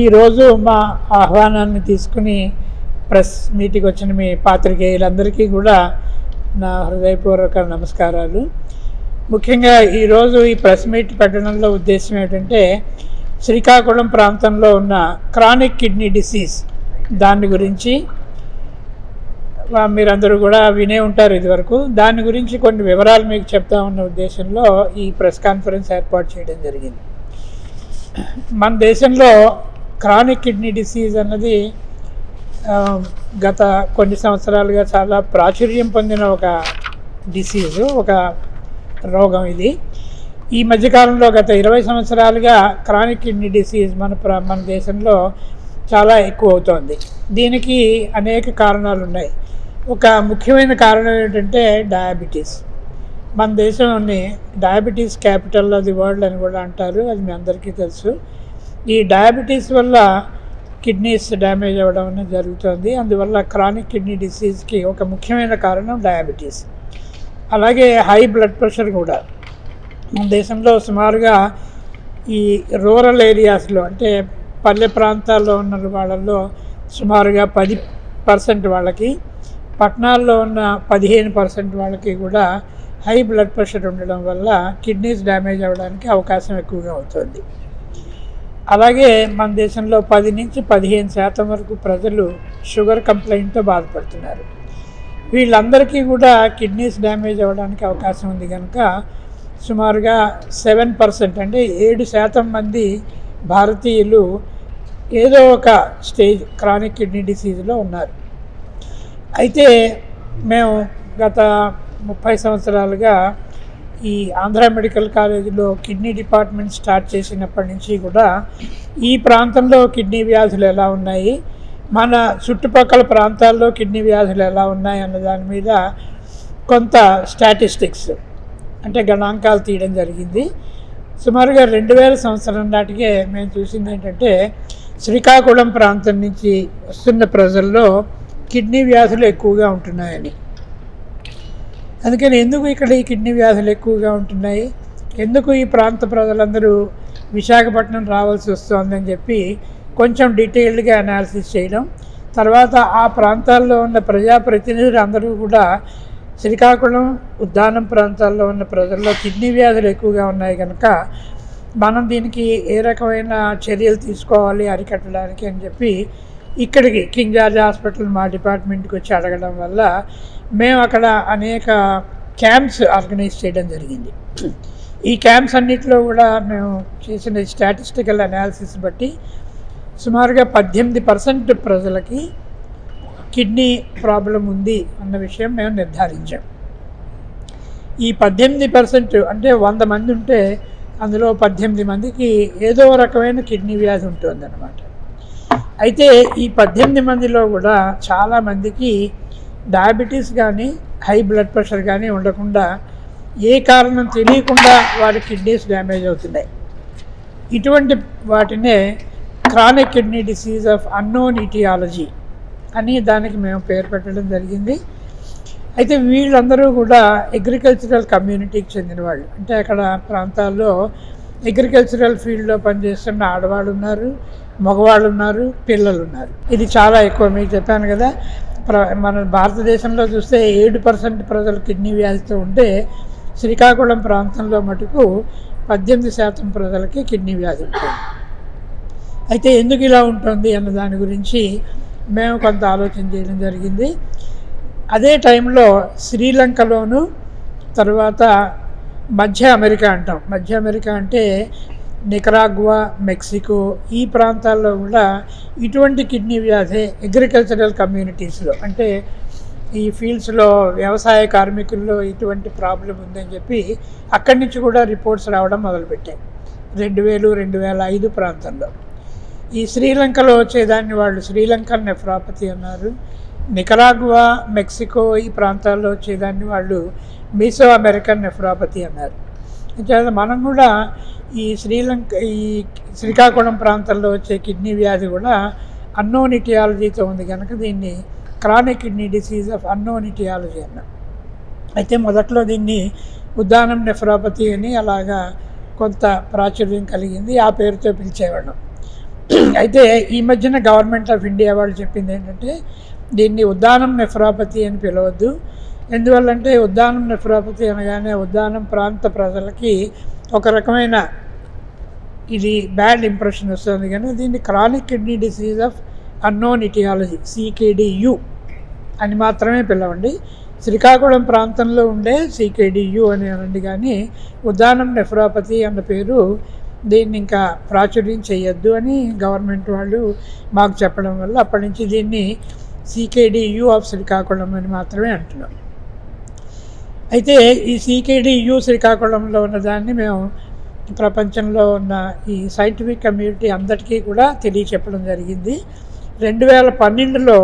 ఈరోజు మా ఆహ్వానాన్ని తీసుకుని ప్రెస్ మీటింగ్ వచ్చిన మీ పాత్రికేయులందరికీ కూడా నా హృదయపూర్వక నమస్కారాలు. ముఖ్యంగా ఈరోజు ఈ ప్రెస్ మీట్ పెట్టడంలో ఉద్దేశం ఏంటంటే శ్రీకాకుళం ప్రాంతంలో ఉన్న క్రానిక్ కిడ్నీ డిసీజ్ దాని గురించి మీరందరూ కూడా వినే ఉంటారు ఇదివరకు. దాని గురించి కొన్ని వివరాలు మీకు చెప్తా ఉన్న ఉద్దేశంలో ఈ ప్రెస్ కాన్ఫరెన్స్ ఏర్పాటు చేయడం జరిగింది. మన దేశంలో క్రానిక్ కిడ్నీ డిసీజ్ అన్నది గత కొన్ని సంవత్సరాలుగా చాలా ప్రాచుర్యం పొందిన ఒక డిసీజు ఒక రోగం ఇది. ఈ మధ్యకాలంలో గత ఇరవై సంవత్సరాలుగా క్రానిక్ కిడ్నీ డిసీజ్ మన మన దేశంలో చాలా ఎక్కువ అవుతోంది దీనికి అనేక కారణాలు ఉన్నాయి ఒక ముఖ్యమైన కారణం ఏంటంటే డయాబెటీస్. మన దేశంలోని diabetes capital of the world అని కూడా అంటారు అది మీ అందరికీ తెలుసు. ఈ డయాబెటీస్ వల్ల కిడ్నీస్ డ్యామేజ్ అవ్వడం అనేది జరుగుతుంది. అందువల్ల క్రానిక్ కిడ్నీ డిసీజ్కి ఒక ముఖ్యమైన కారణం డయాబెటీస్. అలాగే హై బ్లడ్ ప్రెషర్ కూడా. మన దేశంలో సుమారుగా ఈ రూరల్ ఏరియాస్లో అంటే పల్లె ప్రాంతాల్లో ఉన్న వాళ్ళల్లో సుమారుగా పది పర్సెంట్ వాళ్ళకి పట్టణాల్లో ఉన్న పదిహేను పర్సెంట్ వాళ్ళకి కూడా హై బ్లడ్ ప్రెషర్ ఉండడం వల్ల కిడ్నీస్ డ్యామేజ్ అవ్వడానికి అవకాశం ఎక్కువగా అవుతుంది అలాగే మన దేశంలో పది నుంచి పదిహేను శాతం వరకు ప్రజలు షుగర్ కంప్లైంట్తో బాధపడుతున్నారు. వీళ్ళందరికీ కూడా కిడ్నీస్ డ్యామేజ్ అవ్వడానికి అవకాశం ఉంది కనుక సుమారుగా సెవెన్ పర్సెంట్ అంటే ఏడు శాతం మంది భారతీయులు ఏదో ఒక స్టేజ్ క్రానిక్ కిడ్నీ డిసీజ్లో ఉన్నారు. అయితే మేము గత ముప్పై సంవత్సరాలుగా ఈ ఆంధ్ర మెడికల్ కాలేజీలో కిడ్నీ డిపార్ట్మెంట్ స్టార్ట్ చేసినప్పటి నుంచి కూడా ఈ ప్రాంతంలో కిడ్నీ వ్యాధులు ఎలా ఉన్నాయి మన చుట్టుపక్కల ప్రాంతాల్లో కిడ్నీ వ్యాధులు ఎలా ఉన్నాయి అన్న దాని మీద కొంత స్టాటిస్టిక్స్ అంటే గణాంకాలు తీయడం జరిగింది. సుమారుగా రెండు వేల సంవత్సరం నాటికే మేము చూసింది ఏంటంటే శ్రీకాకుళం ప్రాంతం నుంచి వస్తున్న ప్రజల్లో కిడ్నీ వ్యాధులు ఎక్కువగా ఉంటున్నాయని. అందుకని ఎందుకు ఇక్కడ ఈ కిడ్నీ వ్యాధులు ఎక్కువగా ఉంటున్నాయి? ఎందుకు ఈ ప్రాంత ప్రజలందరూ విశాఖపట్నం రావాల్సి వస్తుందని చెప్పి కొంచెం డీటెయిల్డ్గా అనాలిసిస్ చేయడం తర్వాత ఆ ప్రాంతాల్లో ఉన్న ప్రజాప్రతినిధులు అందరూ కూడా శ్రీకాకుళం ఉద్దానం ప్రాంతాల్లో ఉన్న ప్రజల్లో కిడ్నీ వ్యాధులు ఎక్కువగా ఉన్నాయి కనుక మనం దీనికి ఏ రకమైన చర్యలు తీసుకోవాలి అరికట్టడానికి అని చెప్పి ఇక్కడికి కింగ్ జార్జ్ హాస్పిటల్ మా డిపార్ట్మెంట్కి వచ్చి అడగడం వల్ల మేము అక్కడ అనేక క్యాంప్స్ ఆర్గనైజ్ చేయడం జరిగింది. ఈ క్యాంప్స్ అన్నిటిలో కూడా మేము చేసిన స్టాటిస్టికల్ అనాలిసిస్ బట్టి సుమారుగా పద్దెనిమిది పర్సెంట్ ప్రజలకి కిడ్నీ ప్రాబ్లం ఉంది అన్న విషయం మేము నిర్ధారించాం. ఈ పద్దెనిమిది పర్సెంట్ అంటే వంద మంది ఉంటే అందులో పద్దెనిమిది మందికి ఏదో రకమైన కిడ్నీ వ్యాధి ఉంటుందన్నమాట. అయితే ఈ పద్దెనిమిది మందిలో కూడా చాలామందికి డయాబెటీస్ కానీ హై బ్లడ్ ప్రెషర్ కానీ ఉండకుండా ఏ కారణం తెలియకుండా వారి కిడ్నీస్ డ్యామేజ్ అవుతున్నాయి. ఇటువంటి వాటినే chronic kidney disease of unknown etiology అని దానికి మేము పేరు పెట్టడం జరిగింది. అయితే వీళ్ళందరూ కూడా అగ్రికల్చరల్ కమ్యూనిటీకి చెందిన వాళ్ళు. అంటే అక్కడ ప్రాంతాల్లో అగ్రికల్చరల్ ఫీల్డ్లో పనిచేస్తున్న ఆడవాళ్ళు ఉన్నారు. మగవాళ్ళు ఉన్నారు పిల్లలు ఉన్నారు ఇది చాలా ఎక్కువ మీకు చెప్పాను కదా. ప్ర మన భారతదేశంలో చూస్తే ఏడు పర్సెంట్ ప్రజలు కిడ్నీ వ్యాధితో ఉంటే శ్రీకాకుళం ప్రాంతంలో మటుకు పద్దెనిమిది శాతం ప్రజలకి కిడ్నీ వ్యాధి ఉంటుంది. అయితే ఎందుకు ఇలా ఉంటుంది అన్న దాని గురించి మేము కొంత ఆలోచన చేయడం జరిగింది. అదే టైంలో శ్రీలంకలోను తర్వాత మధ్య అమెరికా అంటాం. మధ్య అమెరికా అంటే నికరాగ్వా మెక్సికో ఈ ప్రాంతాల్లో కూడా ఇటువంటి కిడ్నీ వ్యాధి అగ్రికల్చరల్ కమ్యూనిటీస్లో అంటే ఈ ఫీల్డ్స్లో వ్యవసాయ కార్మికుల్లో ఇటువంటి ప్రాబ్లం ఉందని చెప్పి అక్కడి నుంచి కూడా రిపోర్ట్స్ రావడం మొదలుపెట్టాయి. రెండు వేలు రెండు వేల ఐదు ప్రాంతంలో. ఈ శ్రీలంకలో వచ్చేదాన్ని వాళ్ళు శ్రీలంక నెఫ్రాపతి అన్నారు. నికరాగ్వా మెక్సికో ఈ ప్రాంతాల్లో వచ్చేదాన్ని వాళ్ళు మీసో అమెరికన్ నెఫ్రాపతి అన్నారు. మనం కూడా ఈ శ్రీలంక ఈ శ్రీకాకుళం ప్రాంతంలో వచ్చే కిడ్నీ వ్యాధి కూడా అన్నోన్ ఇటియాలజీతో ఉంది. కనుక దీన్ని chronic kidney disease of unknown etiology అన్నాం. అయితే మొదట్లో దీన్ని ఉద్దానం నెఫ్రాపతి అని అలాగా కొంత ప్రాచుర్యం కలిగింది. ఆ పేరుతో పిలిచేవాళ్ళం. అయితే ఈ మధ్యన గవర్నమెంట్ ఆఫ్ ఇండియా వాళ్ళు చెప్పింది ఏంటంటే దీన్ని ఉద్దానం నెఫ్రాపతి అని పిలవద్దు. ఎందువల్లంటే ఉద్దానం నెఫ్రాపతి అనగానే ఉద్దానం ప్రాంత ప్రజలకి ఒక రకమైన ఇది బ్యాడ్ ఇంప్రెషన్ వస్తుంది కానీ దీన్ని chronic kidney disease of unknown etiology CKDu అని మాత్రమే పిలవండి. శ్రీకాకుళం ప్రాంతంలో ఉండే సికేడియు అని అనండి కానీ ఉద్దానం నెఫ్రాపతి అన్న పేరు దీన్ని ఇంకా ప్రాచుర్యం చేయొద్దు అని గవర్నమెంట్ వాళ్ళు మాకు చెప్పడం వల్ల అప్పటి నుంచి దీన్ని సికేడియు ఆఫ్ శ్రీకాకుళం అని మాత్రమే అంటున్నాం అయితే ఈ సికేడియు శ్రీకాకుళంలో ఉన్నదాన్ని మేము ప్రపంచంలో ఉన్న ఈ సైంటిఫిక్ కమ్యూనిటీ అందరికీ కూడా తెలియచెప్పడం జరిగింది. రెండు వేల పన్నెండులో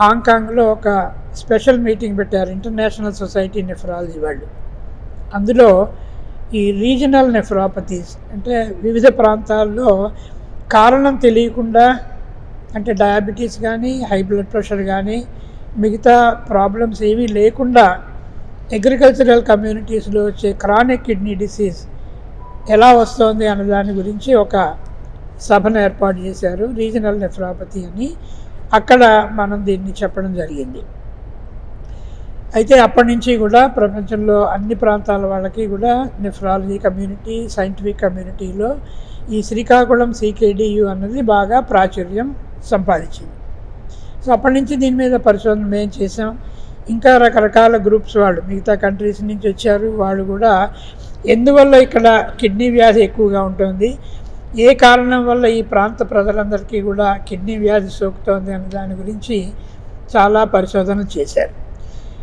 హాంకాంగ్లో ఒక స్పెషల్ మీటింగ్ పెట్టారు ఇంటర్నేషనల్ సొసైటీ నెఫ్రాలజీ వాళ్ళు. అందులో ఈ రీజనల్ నెఫ్రాపతీస్ అంటే వివిధ ప్రాంతాల్లో కారణం తెలియకుండా అంటే డయాబెటీస్ కానీ హై బ్లడ్ ప్రెషర్ కానీ మిగతా ప్రాబ్లమ్స్ ఏమీ లేకుండా అగ్రికల్చరల్ కమ్యూనిటీస్లో వచ్చే క్రానిక్ కిడ్నీ డిసీజ్ ఎలా వస్తుంది అన్న దాని గురించి ఒక సభను ఏర్పాటు చేశారు రీజనల్ నెఫ్రాపతి అని. అక్కడ మనం దీన్ని చెప్పడం జరిగింది. అయితే అప్పటి నుంచి కూడా ప్రపంచంలో అన్ని ప్రాంతాల వాళ్ళకి కూడా నెఫ్రాలజీ కమ్యూనిటీ సైంటిఫిక్ కమ్యూనిటీలో ఈ శ్రీకాకుళం సికేడియు అన్నది బాగా ప్రాచుర్యం సంపాదించింది. సో అప్పటి నుంచి దీని మీద పరిశోధన మేము చేసాం ఇంకా రకరకాల గ్రూప్స్ వాళ్ళు మిగతా కంట్రీస్ నుంచి వచ్చారు. వాళ్ళు కూడా ఎందువల్ల ఇక్కడ కిడ్నీ వ్యాధి ఎక్కువగా ఉంటుంది? ఏ కారణం వల్ల ఈ ప్రాంత ప్రజలందరికీ కూడా కిడ్నీ వ్యాధి సోకుతోంది అనే దాని గురించి చాలా పరిశోధనలు చేశారు.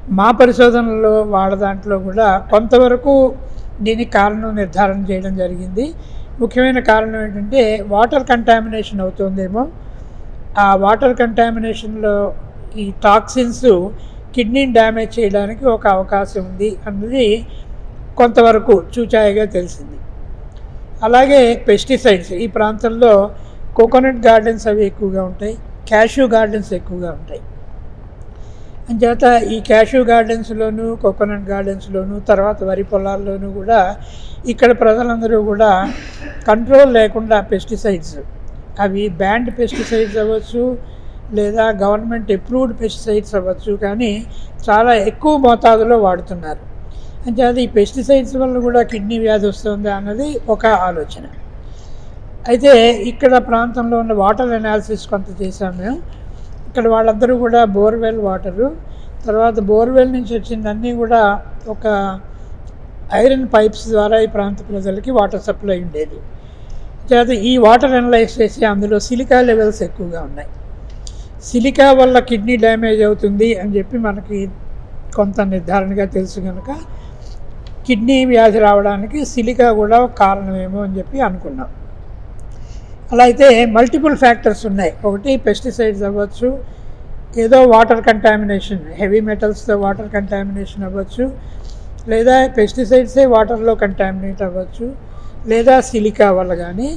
మా పరిశోధనలో వాళ్ళ దాంట్లో కూడా కొంతవరకు దీనికి కారణం నిర్ధారణ చేయడం జరిగింది. ముఖ్యమైన కారణం ఏంటంటే వాటర్ కంటామినేషన్ అవుతుందేమో. ఆ వాటర్ కంటామినేషన్లో ఈ టాక్సిన్స్ కిడ్నీని డ్యామేజ్ చేయడానికి ఒక అవకాశం ఉంది అన్నది కొంతవరకు చూచాయిగా తెలిసింది. అలాగే పెస్టిసైడ్స్ ఈ ప్రాంతంలో కోకోనట్ గార్డెన్స్ అవి ఎక్కువగా ఉంటాయి క్యాష్యూ గార్డెన్స్ ఎక్కువగా ఉంటాయి. అంచేత ఈ క్యాష్యూ గార్డెన్స్లోను కోకోనట్ గార్డెన్స్లోను తర్వాత వరి పొలాల్లోనూ కూడా ఇక్కడ ప్రజలందరూ కూడా కంట్రోల్ లేకుండా పెస్టిసైడ్స్ అవి బ్యాండ్ పెస్టిసైడ్స్ అవ్వచ్చు లేదా గవర్నమెంట్ అప్రూవ్డ్ పెస్టిసైడ్స్ అవ్వచ్చు కానీ చాలా ఎక్కువ మోతాదులో వాడుతున్నారు. అంచేత ఈ పెస్టిసైడ్స్ వల్ల కూడా కిడ్నీ వ్యాధి వస్తుంది అన్నది ఒక ఆలోచన. అయితే ఇక్కడ ప్రాంతంలో ఉన్న వాటర్ అనాలిసిస్ కొంత చేసాం మేము. ఇక్కడ వాళ్ళందరూ కూడా బోర్వెల్ వాటరు. తర్వాత బోర్వెల్ నుంచి వచ్చిందన్నీ కూడా ఒక ఐరన్ పైప్స్ ద్వారా ఈ ప్రాంత ప్రజలకి వాటర్ సప్లై ఉండేది. తర్వాత ఈ వాటర్ అనలైజ్ చేసి అందులో సిలికా లెవెల్స్ ఎక్కువగా ఉన్నాయి. సిలికా వల్ల కిడ్నీ డ్యామేజ్ అవుతుంది అని చెప్పి మనకి కొంత నిర్ధారణగా తెలుసు కనుక కిడ్నీ వ్యాధి రావడానికి సిలికా కూడా కారణమేమో అని చెప్పి అనుకున్నాం. అలా అయితే మల్టిపుల్ ఫ్యాక్టర్స్ ఉన్నాయి. ఒకటి పెస్టిసైడ్స్ అవ్వచ్చు ఏదో వాటర్ కంటామినేషన్ హెవీ మెటల్స్తో వాటర్ కంటామినేషన్ అవ్వచ్చు లేదా పెస్టిసైడ్సే వాటర్లో కంటామినేట్ అవ్వచ్చు లేదా సిలికా వల్ల కానీ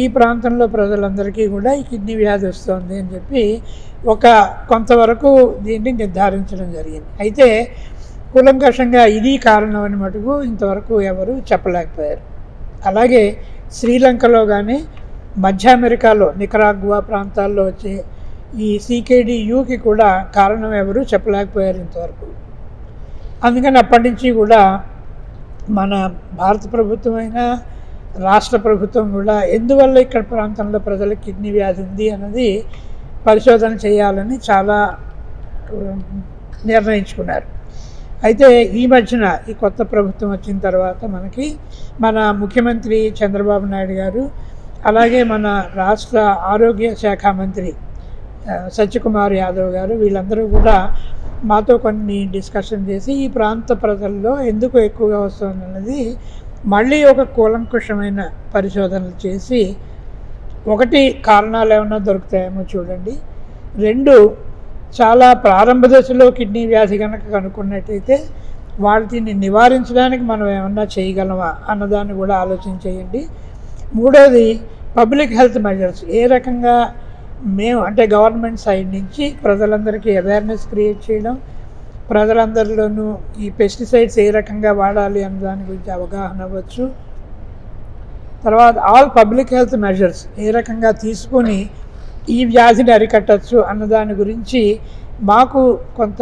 ఈ ప్రాంతంలో ప్రజలందరికీ కూడా ఈ కిడ్నీ వ్యాధి వస్తుంది అని చెప్పి ఒక కొంతవరకు దీన్ని నిర్ధారించడం జరిగింది. అయితే కూలంకషంగా ఇది కారణం అని మటుకు ఇంతవరకు ఎవరు చెప్పలేకపోయారు. అలాగే శ్రీలంకలో కానీ మధ్య అమెరికాలో నికరాగ్వా ప్రాంతాల్లో వచ్చే ఈ సికేడియుకి కూడా కారణం ఎవరు చెప్పలేకపోయారు ఇంతవరకు. అందుకని అప్పటి నుంచి కూడా మన భారత ప్రభుత్వం అయినా రాష్ట్ర ప్రభుత్వం కూడా ఎందువల్ల ఇక్కడ ప్రాంతంలో ప్రజలకు కిడ్నీ వ్యాధి ఉంది అన్నది పరిశోధన చేయాలని చాలా నిర్ణయించుకున్నారు. అయితే ఈ మధ్యన ఈ కొత్త ప్రభుత్వం వచ్చిన తర్వాత మనకి మన ముఖ్యమంత్రి చంద్రబాబు నాయుడు గారు అలాగే మన రాష్ట్ర ఆరోగ్య శాఖ మంత్రి సత్యకుమార్ యాదవ్ గారు వీళ్ళందరూ కూడా మాతో కొన్ని డిస్కషన్ చేసి ఈ ప్రాంత ప్రజల్లో ఎందుకు ఎక్కువగా వస్తుంది అన్నది మళ్ళీ ఒక కూలంకుషమైన పరిశోధనలు చేసి ఒకటి కారణాలు ఏమైనా దొరుకుతాయేమో చూడండి. రెండు చాలా ప్రారంభ దశలో కిడ్నీ వ్యాధి కనుక కనుక్కున్నట్టయితే వాటిని నివారించడానికి మనం ఏమన్నా చేయగలమా అన్నదాన్ని కూడా ఆలోచన చేయండి. మూడోది పబ్లిక్ హెల్త్ మెజర్స్. ఏ రకంగా మేము అంటే గవర్నమెంట్ సైడ్ నుంచి ప్రజలందరికీ అవేర్నెస్ క్రియేట్ చేయడం ప్రజలందరిలోనూ ఈ పెస్టిసైడ్స్ ఏ రకంగా వాడాలి అన్న దాని గురించి అవగాహన అవ్వచ్చు. తర్వాత ఆల్ పబ్లిక్ హెల్త్ మెజర్స్ ఏ రకంగా తీసుకొని ఈ వ్యాధిని అరికట్టచ్చు అన్న దాని గురించి మాకు కొంత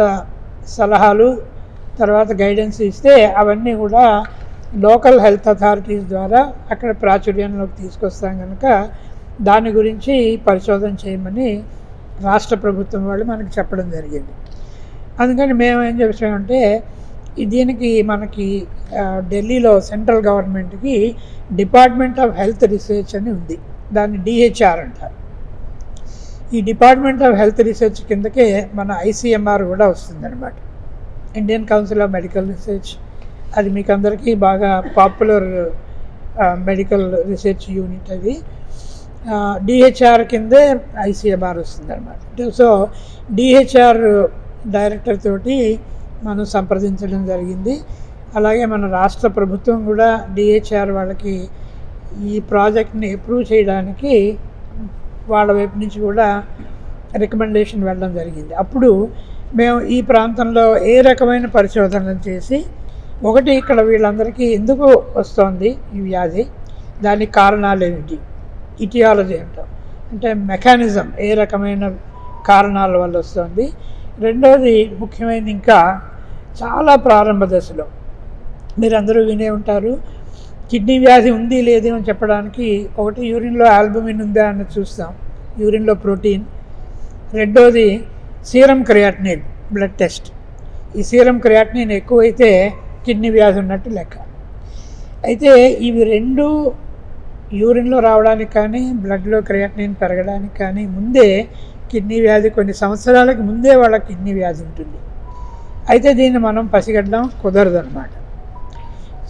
సలహాలు తర్వాత గైడెన్స్ ఇస్తే అవన్నీ కూడా లోకల్ హెల్త్ అథారిటీస్ ద్వారా అక్కడ ప్రాచుర్యంలోకి తీసుకొస్తాం కనుక దాని గురించి పరిశోధన చేయమని రాష్ట్ర ప్రభుత్వం వాళ్ళు మనకు చెప్పడం జరిగింది. అందుకని మేము ఏం చేసామంటే దీనికి మనకి ఢిల్లీలో సెంట్రల్ గవర్నమెంట్కి డిపార్ట్మెంట్ ఆఫ్ హెల్త్ రీసెర్చ్ అని ఉంది. దాన్ని డిహెచ్ఆర్ అంటారు. ఈ డిపార్ట్మెంట్ ఆఫ్ హెల్త్ రీసెర్చ్ కిందకే మన ఐసీఎంఆర్ కూడా వస్తుందన్నమాట. Indian Council of Medical Research. అది మీకు అందరికీ బాగా పాపులర్ మెడికల్ రీసెర్చ్ యూనిట్ అది. డిహెచ్ఆర్ కిందే ఐసీఎంఆర్ వస్తుందన్నమాట. సో డిహెచ్ఆర్ డైరెక్టర్ తోటి మనం సంప్రదించడం జరిగింది. అలాగే మన రాష్ట్ర ప్రభుత్వం కూడా డిహెచ్ఆర్ వాళ్ళకి ఈ ప్రాజెక్ట్ని అప్రూవ్ చేయడానికి వాళ్ళ వైపు నుంచి కూడా రికమెండేషన్ వెళ్ళడం జరిగింది. అప్పుడు మేము ఈ ప్రాంతంలో ఏ రకమైన పరిశోధనలు చేసి ఒకటి ఇక్కడ వీళ్ళందరికీ ఎందుకు వస్తోంది ఈ వ్యాధి? దానికి కారణాలు ఏమిటి? ఇటియాలజీ అంటాం. అంటే మెకానిజం ఏ రకమైన కారణాల వల్ల వస్తుంది? రెండోది ముఖ్యమైనది ఇంకా చాలా ప్రారంభ దశలో. మీరందరూ వినే ఉంటారు కిడ్నీ వ్యాధి ఉంది లేదు అని చెప్పడానికి ఒకటి యూరిన్లో ఆల్బుమిన్ ఉందా అని చూస్తాం యూరిన్లో ప్రోటీన్. రెండోది సీరం క్రియాటినిన్ బ్లడ్ టెస్ట్. ఈ సీరం క్రియాటినిన్ ఎక్కువైతే కిడ్నీ వ్యాధి ఉన్నట్టు లెక్క. అయితే ఇవి రెండు యూరిన్లో రావడానికి కానీ బ్లడ్లో క్రియాటినిన్ పెరగడానికి కానీ ముందే కిడ్నీ వ్యాధి కొన్ని సంవత్సరాలకు ముందే వాళ్ళ కిడ్నీ వ్యాధి ఉంటుంది. అయితే దీన్ని మనం పసిగట్టడం కుదరదన్నమాట.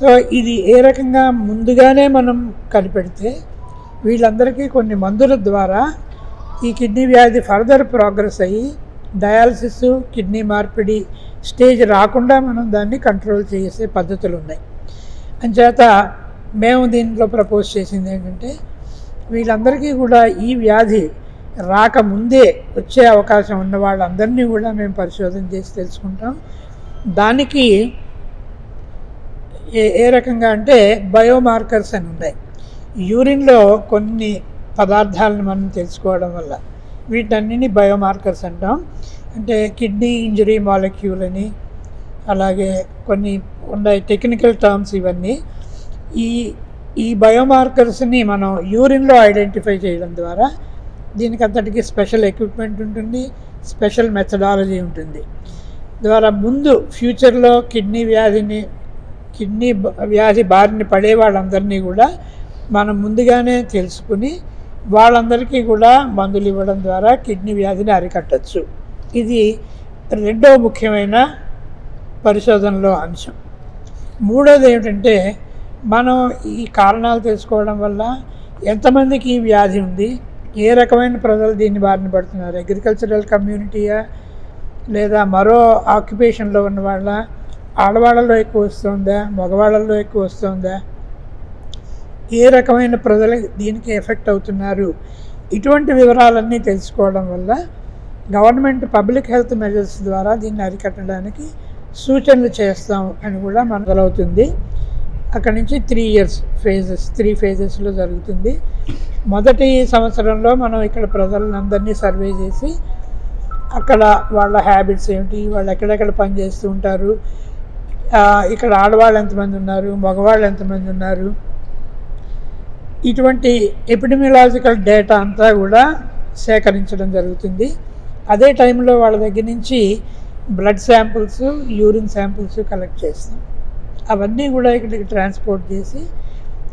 సో ఇది ఏ రకంగా ముందుగానే మనం కనిపెడితే వీళ్ళందరికీ కొన్ని మందుల ద్వారా ఈ కిడ్నీ వ్యాధి ఫర్దర్ ప్రోగ్రెస్ అయ్యి డయాలసిస్ కిడ్నీ మార్పిడి స్టేజ్ రాకుండా మనం దాన్ని కంట్రోల్ చేసే పద్ధతులు ఉన్నాయి అంచేత మేము దీంట్లో ప్రపోజ్ చేసింది ఏంటంటే వీళ్ళందరికీ కూడా ఈ వ్యాధి రాకముందే వచ్చే అవకాశం ఉన్న వాళ్ళందరినీ కూడా మేము పరిశోధన చేసి తెలుసుకుంటాం. దానికి ఏ ఏ రకంగా అంటే బయోమార్కర్స్ అని ఉన్నాయి యూరిన్లో కొన్ని పదార్థాలను మనం తెలుసుకోవడం వల్ల వీటన్నిటిని బయోమార్కర్స్ అంటాం. అంటే కిడ్నీ ఇంజరీ మాలిక్యూల్ అని అలాగే కొన్ని ఉన్నాయి టెక్నికల్ టర్మ్స్ ఇవన్నీ. ఈ ఈ బయోమార్కర్స్ని మనం యూరిన్లో ఐడెంటిఫై చేయడం ద్వారా దీనికి అంతటికీ స్పెషల్ ఎక్విప్మెంట్ ఉంటుంది స్పెషల్ మెథడాలజీ ఉంటుంది. ద్వారా ముందు ఫ్యూచర్లో కిడ్నీ వ్యాధిని కిడ్నీ వ్యాధి బారిన పడే వాళ్ళందరినీ కూడా మనం ముందుగానే తెలుసుకుని వాళ్ళందరికీ కూడా మందులు ఇవ్వడం ద్వారా కిడ్నీ వ్యాధిని అరికట్టచ్చు. ఇది రెండో ముఖ్యమైన పరిశోధనలో అంశం. మూడోది ఏమిటంటే మనం ఈ కారణాలు తెలుసుకోవడం వల్ల ఎంతమందికి ఈ వ్యాధి ఉంది ఏ రకమైన ప్రజలు దీన్ని బారిన పడుతున్నారు? అగ్రికల్చరల్ కమ్యూనిటీయా? లేదా మరో ఆక్యుపేషన్లో ఉన్న వాళ్ళ ఆడవాళ్ళలో ఎక్కువ వస్తుందా? మగవాళ్ళలో ఎక్కువ వస్తుందా? ఏ రకమైన ప్రజలు దీనికి ఎఫెక్ట్ అవుతున్నారు? ఇటువంటి వివరాలన్నీ తెలుసుకోవడం వల్ల గవర్నమెంట్ పబ్లిక్ హెల్త్ మెజర్స్ ద్వారా దీన్ని అరికట్టడానికి సూచనలు చేస్తాం అని కూడా మనదలవుతుంది అక్కడి నుంచి త్రీ ఇయర్స్ ఫేజెస్ త్రీ ఫేజెస్లో జరుగుతుంది. మొదటి సంవత్సరంలో మనం ఇక్కడ ప్రజలందరినీ సర్వే చేసి అక్కడ వాళ్ళ హ్యాబిట్స్ ఏమిటి వాళ్ళు ఎక్కడెక్కడ పని చేస్తూ ఉంటారు ఇక్కడ ఆడవాళ్ళు ఎంతమంది ఉన్నారు మగవాళ్ళు ఎంతమంది ఉన్నారు. ఇటువంటి ఎపిడమిలాజికల్ డేటా అంతా కూడా సేకరించడం జరుగుతుంది. అదే టైంలో వాళ్ళ దగ్గర నుంచి blood samples urine samples collect చేస్తాం. అవన్నీ కూడా ఇక్కడికి ట్రాన్స్పోర్ట్ చేసి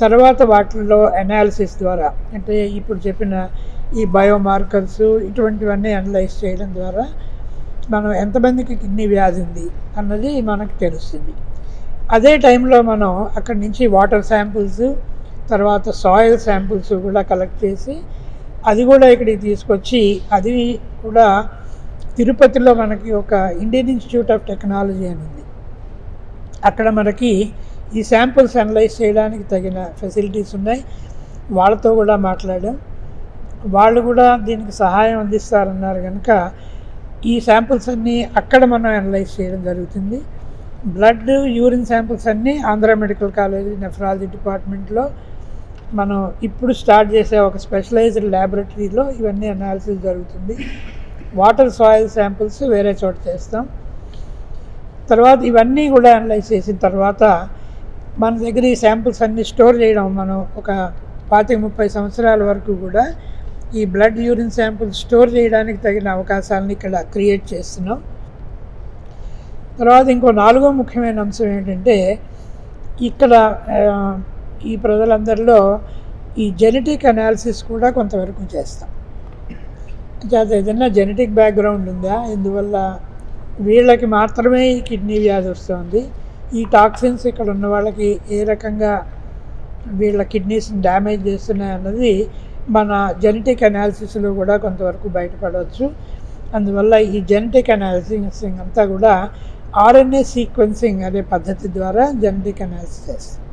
తర్వాత వాటిల్లో అనాలిసిస్ ద్వారా అంటే ఇప్పుడు చెప్పిన ఈ బయోమార్కర్స్ ఇటువంటివన్నీ అనలైజ్ చేయడం ద్వారా మనం ఎంతమందికి కిడ్నీ వ్యాధి ఉంది అన్నది మనకు తెలుస్తుంది. అదే టైంలో మనం అక్కడి నుంచి వాటర్ శాంపుల్స్ తర్వాత సాయిల్ శాంపుల్స్ కూడా కలెక్ట్ చేసి అది కూడా ఇక్కడికి తీసుకొచ్చి అది కూడా తిరుపతిలో మనకి ఒక ఇండియన్ ఇన్స్టిట్యూట్ ఆఫ్ టెక్నాలజీ అని అక్కడ మనకి ఈ శాంపుల్స్ అనలైజ్ చేయడానికి తగిన ఫెసిలిటీస్ ఉన్నాయి. వాళ్ళతో కూడా మాట్లాడాం. వాళ్ళు కూడా దీనికి సహాయం అందిస్తారన్నారు కనుక ఈ శాంపుల్స్ అన్నీ అక్కడ మనం అనలైజ్ చేయడం జరుగుతుంది. బ్లడ్ యూరిన్ శాంపుల్స్ అన్నీ ఆంధ్ర మెడికల్ కాలేజ్ నెఫ్రాలజీ డిపార్ట్మెంట్లో మనం ఇప్పుడు స్టార్ట్ చేసే ఒక స్పెషలైజ్డ్ ల్యాబొరేటరీలో ఇవన్నీ అనాలిసిస్ జరుగుతుంది. వాటర్ సాయిల్ శాంపుల్స్ వేరే చోట చేస్తాం. తర్వాత ఇవన్నీ కూడా అనలైజ్ చేసిన తర్వాత మన దగ్గర ఈ శాంపుల్స్ అన్నీ స్టోర్ చేయడం మనం ఒక పాతిక ముప్పై సంవత్సరాల వరకు కూడా ఈ బ్లడ్ యూరిన్ శాంపుల్స్ స్టోర్ చేయడానికి తగిన అవకాశాలను ఇక్కడ క్రియేట్ చేస్తున్నాం. తర్వాత ఇంకో నాలుగో ముఖ్యమైన అంశం ఏంటంటే ఇక్కడ ఈ ప్రజలందరిలో ఈ జెనెటిక్ అనాలిసిస్ కూడా కొంతవరకు చేస్తాం. చేత ఏదైనా జెనెటిక్ బ్యాక్గ్రౌండ్ ఉందా? ఇందువల్ల వీళ్ళకి మాత్రమే ఈ కిడ్నీ వ్యాధి వస్తుంది. ఈ టాక్సిన్స్ ఇక్కడ ఉన్న వాళ్ళకి ఏ రకంగా వీళ్ళ కిడ్నీస్ని డ్యామేజ్ చేస్తున్నాయి అన్నది మన జెనెటిక్ అనాలిసిస్లో కూడా కొంతవరకు బయటపడవచ్చు. అందువల్ల ఈ జెనెటిక్ అనాలిసిస్ అంతా కూడా ఆర్ఎన్ఏ సీక్వెన్సింగ్ అనే పద్ధతి ద్వారా జెనెటిక్ అనాలిసిస్ చేస్తాం.